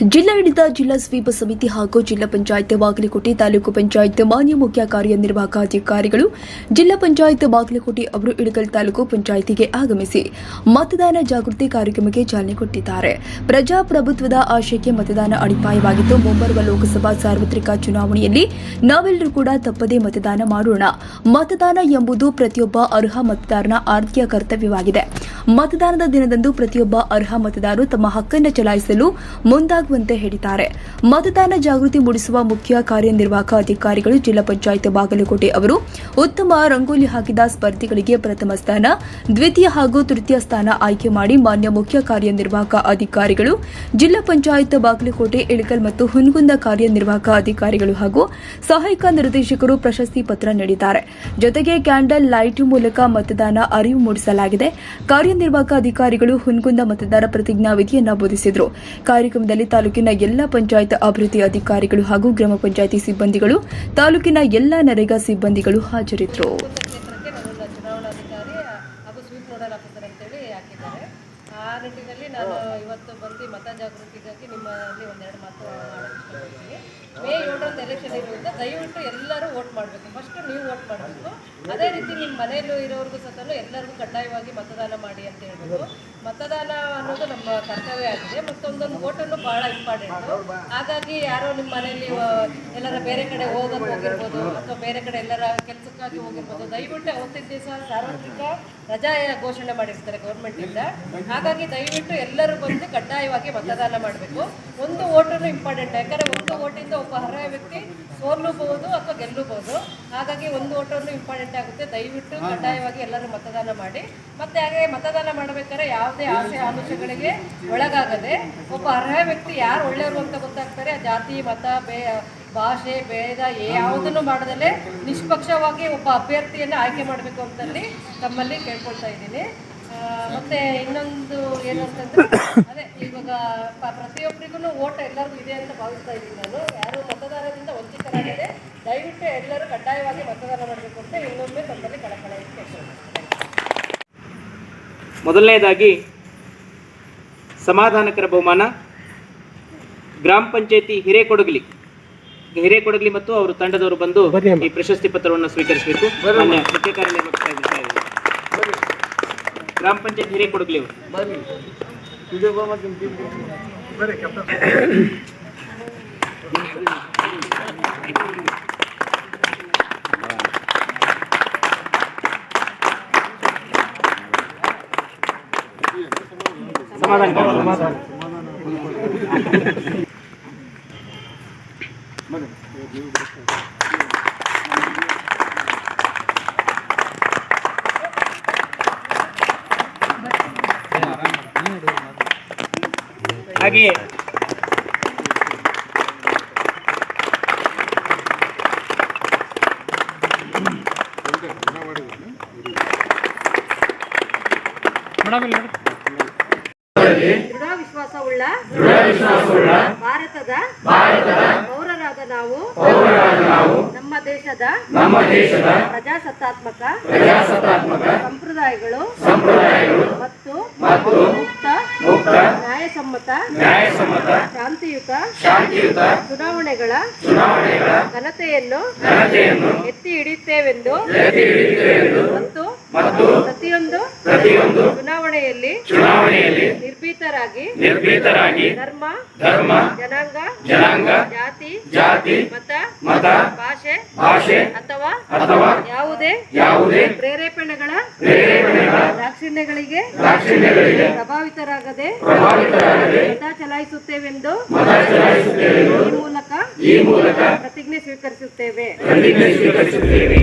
ಜಿಲ್ಲಾಡಳಿತ ಜಿಲ್ಲಾ ಸ್ವೀಪ ಸಮಿತಿ ಹಾಗೂ ಜಿಲ್ಲಾ ಪಂಚಾಯತ್ ಬಾಗಲಕೋಟೆ ತಾಲೂಕು ಪಂಚಾಯತ್ ಮಾನ್ಯ ಮುಖ್ಯ ಕಾರ್ಯನಿರ್ವಾಹಕ ಅಧಿಕಾರಿಗಳು ಜಿಲ್ಲಾ ಪಂಚಾಯತ್ ಬಾಗಲಕೋಟೆ ಅವರು ಇಳಕಲ್ ತಾಲೂಕು ಪಂಚಾಯಿತಿಗೆ ಆಗಮಿಸಿ ಮತದಾನ ಜಾಗೃತಿ ಕಾರ್ಯಕ್ರಮಕ್ಕೆ ಚಾಲನೆ ಕೊಟ್ಟಿದ್ದಾರೆ. ಪ್ರಜಾಪ್ರಭುತ್ವದ ಆಶಯಕ್ಕೆ ಮತದಾನ ಅಡಿಪಾಯವಾಗಿದ್ದು, ಮುಂಬರುವ ಲೋಕಸಭಾ ಸಾರ್ವತ್ರಿಕ ಚುನಾವಣೆಯಲ್ಲಿ ನಾವೆಲ್ಲರೂ ಕೂಡ ತಪ್ಪದೇ ಮತದಾನ ಮಾಡೋಣ. ಮತದಾನ ಎಂಬುದು ಪ್ರತಿಯೊಬ್ಬ ಅರ್ಹ ಮತದಾರನ ಆರ್ಥಿಕ ಕರ್ತವ್ಯವಾಗಿದೆ. ಮತದಾನದ ದಿನದಂದು ಪ್ರತಿಯೊಬ್ಬ ಅರ್ಹ ಮತದಾರರು ತಮ್ಮ ಹಕ್ಕನ್ನು ಚಲಾಯಿಸಲು ಮುಂದಾಗುವಂತೆ ಹೇಳಿದ್ದಾರೆ. ಮತದಾನ ಜಾಗೃತಿ ಮೂಡಿಸುವ ಮುಖ್ಯ ಕಾರ್ಯನಿರ್ವಾಹಕ ಅಧಿಕಾರಿಗಳು ಜಿಲ್ಲಾ ಪಂಚಾಯತ್ ಬಾಗಲಕೋಟೆ ಅವರು ಉತ್ತಮ ರಂಗೋಲಿ ಹಾಕಿದ ಸ್ಪರ್ಧಿಗಳಿಗೆ ಪ್ರಥಮ ಸ್ಥಾನ, ದ್ವಿತೀಯ ಹಾಗೂ ತೃತೀಯ ಸ್ಥಾನ ಆಯ್ಕೆ ಮಾಡಿ ಮಾನ್ಯ ಮುಖ್ಯ ಕಾರ್ಯನಿರ್ವಾಹಕ ಅಧಿಕಾರಿಗಳು, ಜಿಲ್ಲಾ ಪಂಚಾಯತ್ ಬಾಗಲಕೋಟೆ, ಇಳಕಲ್ ಮತ್ತು ಹುನಗುಂದ ಕಾರ್ಯನಿರ್ವಾಹಕ ಅಧಿಕಾರಿಗಳು ಹಾಗೂ ಸಹಾಯಕ ನಿರ್ದೇಶಕರು ಪ್ರಶಸ್ತಿ ಪತ್ರ ನೀಡಿದ್ದಾರೆ. ಜೊತೆಗೆ ಕ್ಯಾಂಡಲ್ ಲೈಟ್ ಮೂಲಕ ಮತದಾನ ಅರಿವು ಮೂಡಿಸಲಾಗಿದೆ. ಕಾರ್ಯನಿರ್ವಾಹಕ ಅಧಿಕಾರಿಗಳು ಹುನಗುಂದ ಮತದಾರ ಪ್ರತಿಜ್ಞಾ ವಿಧಿಯನ್ನ ಬೋಧಿಸಿದರು. ಕಾರ್ಯಕ್ರಮದಲ್ಲಿ ತಾಲೂಕಿನ ಎಲ್ಲಾ ಪಂಚಾಯತ್ ಅಭಿವೃದ್ಧಿ ಅಧಿಕಾರಿಗಳು ಹಾಗೂ ಗ್ರಾಮ ಪಂಚಾಯಿತಿ ಸಿಬ್ಬಂದಿಗಳು ತಾಲೂಕಿನ ಎಲ್ಲಾ ನರೇಗಾ ಸಿಬ್ಬಂದಿಗಳು ಹಾಜರಿದ್ದರು. ನಿಟ್ಟಿನಲ್ಲಿ ನಾನು ಇವತ್ತು ಬಂದು ಮತ ಜಾಗೃತಿಗಾಗಿ ನಿಮ್ಮಲ್ಲಿ ಒಂದೆರಡು ಮಾತು ಇಷ್ಟಪಡ್ತೀನಿ ಮೇ ಏಳರಂದು ಎಲೆಕ್ಷನ್ ಇರುವುದರಿಂದ ದಯವಿಟ್ಟು ಎಲ್ಲರೂ ವೋಟ್ ಮಾಡಬೇಕು. ಫಸ್ಟ್ ನೀವು ವೋಟ್ ಮಾಡಬೇಕು. ಅದೇ ರೀತಿ ನಿಮ್ಮ ಮನೆಯಲ್ಲೂ ಇರೋರಿಗೂ ಸಹ ಎಲ್ಲರಿಗೂ ಕಡ್ಡಾಯವಾಗಿ ಮತದಾನ ಮಾಡಿ ಅಂತ ಹೇಳ್ಬೋದು ಮತದಾನ ಅನ್ನೋದು ನಮ್ಮ ಕರ್ತವ್ಯ ಆಗಿದೆ. ಮತ್ತೊಂದೊಂದು ಓಟನ್ನು ಬಹಳ ಇಂಪಾರ್ಟೆಂಟ್ ಹಾಗಾಗಿ ಯಾರೋ ನಿಮ್ಮ ಮನೆಯಲ್ಲಿ ಎಲ್ಲರ ಬೇರೆ ಕಡೆ ಹೋಗೋದು ಹೋಗಿರ್ಬೋದು ಅಥವಾ ಬೇರೆ ಕಡೆ ಎಲ್ಲರ ಕೆಲಸಕ್ಕಾಗಿ ಹೋಗಿರ್ಬೋದು, ದಯವಿಟ್ಟು ಅವತ್ತಿನ ದಿವಸ ಸಾರ್ವತ್ರಿಕ ರಜಾ ಘೋಷಣೆ ಮಾಡಿರ್ತಾರೆ ಗೌರ್ಮೆಂಟಿಂದ ಹಾಗಾಗಿ ದಯವಿಟ್ಟು ಎಲ್ಲರೂ ಬಂದು ಕಡ್ಡಾಯವಾಗಿ ಮತದಾನ ಮಾಡಬೇಕು. ಒಂದು ಓಟನ್ನು ಇಂಪಾರ್ಟೆಂಟ್ ಯಾಕಂದರೆ ಒಂದು ಓಟಿಂದ ಒಬ್ಬ ಅರ್ಹ ವ್ಯಕ್ತಿ ಸೋಲಬಹುದು ಅಥವಾ ಗೆಲ್ಲಬಹುದು. ಹಾಗಾಗಿ ಒಂದು ಓಟನ್ನು ಇಂಪಾರ್ಟೆಂಟ್ ಆಗುತ್ತೆ. ದಯವಿಟ್ಟು ಕಡ್ಡಾಯವಾಗಿ ಎಲ್ಲರೂ ಮತದಾನ ಮಾಡಿ. ಮತ್ತೆ ಹಾಗೆ ಮತದಾನ ಮಾಡಬೇಕಾದ್ರೆ ಯಾವುದೇ ಆಸೆ ಆಮಿಷಗಳಿಗೆ ಒಳಗಾಗದೆ ಒಬ್ಬ ಅರ್ಹ ವ್ಯಕ್ತಿ ಯಾರು ಒಳ್ಳೆಯವರು ಅಂತ ಗೊತ್ತಾಗ್ತಾರೆ. ಆ ಜಾತಿ ಮತ ಬೇ ಭಾಷೆ ಭೇದ ಯಾವುದನ್ನು ಮಾಡದಲ್ಲೇ ನಿಷ್ಪಕ್ಷವಾಗಿ ಒಬ್ಬ ಅಭ್ಯರ್ಥಿಯನ್ನು ಆಯ್ಕೆ ಮಾಡಬೇಕು ಅಂತಲ್ಲಿ ತಮ್ಮಲ್ಲಿ ಕೇಳ್ಕೊಳ್ತಾ ಇದ್ದೀನಿ. ಮತ್ತೆ ಇನ್ನೊಂದು ಏನು ಅಂತಂದ್ರೆ ಅದೇ ಇವಾಗ ಪ- ಪ್ರತಿಯೊಬ್ಬರಿಗೂ ಓಟ್ ಎಲ್ಲರಿಗೂ ಇದೆ ಅಂತ ಭಾವಿಸ್ತಾ ಇದ್ದೀನಿ ನಾನು. ಯಾರು ಮತದಾರರಿಂದ ವಂಚಿತರಾಗಿದೆ ದಯವಿಟ್ಟು ಎಲ್ಲರೂ ಕಡ್ಡಾಯವಾಗಿ ಮತದಾನ ಮಾಡಬೇಕು ಅಂತ ಇನ್ನೊಮ್ಮೆ ತಮ್ಮಲ್ಲಿ ಕಳಕಳ ಮೊದಲನೇದಾಗಿ ಸಮಾಧಾನಕರ ಬಹುಮಾನ ಗ್ರಾಮ ಪಂಚಾಯತಿ ಹಿರೇಕೊಡಗಲಿ ಹಿರೇಕೊಡಗಲಿ ಮತ್ತು ಅವರು ತಂಡದವರು ಬಂದು ಈ ಪ್ರಶಸ್ತಿ ಪತ್ರವನ್ನು ಸ್ವೀಕರಿಸಬೇಕು. ಮಾನ್ಯ ಮುಖ್ಯ ಕಾರ್ಯನಿರ್ವಾಹಕ ಅಧಿಕಾರಿ. ಗ್ರಾಮ ಪಂಚಾಯತ್ ಹಿರೇಕೊಡಗಲಿ ಅವರು ಸಮಾಧಾನ ಹಾಗೆಯೇ ದೃಢ ವಿಶ್ವಾಸವುಳ್ಳ ಭಾರತದ ಪೌರರಾದ ನಾವು ದೇಶದ ನಮ್ಮ ದೇಶದ ಪ್ರಜಾಸತ್ತಾತ್ಮಕ ಸಂಪ್ರದಾಯಗಳು ಸಂಪ್ರದಾಯಗಳು ಮತ್ತು ಮತ್ತು ಮುಕ್ತ ನ್ಯಾಯಸಮ್ಮತ ಶಾಂತಿಯುತ ಚುನಾವಣೆಗಳ ಚುನಾವಣೆಗಳ ಘನತೆಯನ್ನು ಎತ್ತಿ ಹಿಡಿಯುತ್ತೇವೆಂದು ಮತ್ತು ಪ್ರತಿಯೊಂದು ಚುನಾವಣೆಯಲ್ಲಿ ನಿರ್ಭೀತರಾಗಿ ನಿರ್ಭೀತರಾಗಿ ಧರ್ಮ ಧರ್ಮ ಜನಾಂಗ ಜನಾಂಗ ಜಾತಿ ಜಾತಿ ಮತ ಮತ ಭಾಷೆ ಭಾಷೆ ಅಥವಾ ಅಥವಾ ಯಾವುದೇ ಯಾವುದೇ ಪ್ರೇರೇಪಣೆಗಳ ದಾಕ್ಷಿಣ್ಯಗಳಿಗೆ ದಾಕ್ಷಿಣ್ಯಗಳಿಗೆ ಪ್ರಭಾವಿತರಾಗದೆ ಪ್ರಭಾವಿತರಾಗದೆ ಮತ ಚಲಾಯಿಸುತ್ತೇವೆಂದು ಈ ಮೂಲಕ ಈ ಮೂಲಕ ಪ್ರತಿಜ್ಞೆ ಸ್ವೀಕರಿಸುತ್ತೇವೆ. ಪ್ರತಿಜ್ಞೆ ಸ್ವೀಕರಿಸುತ್ತೇವೆ.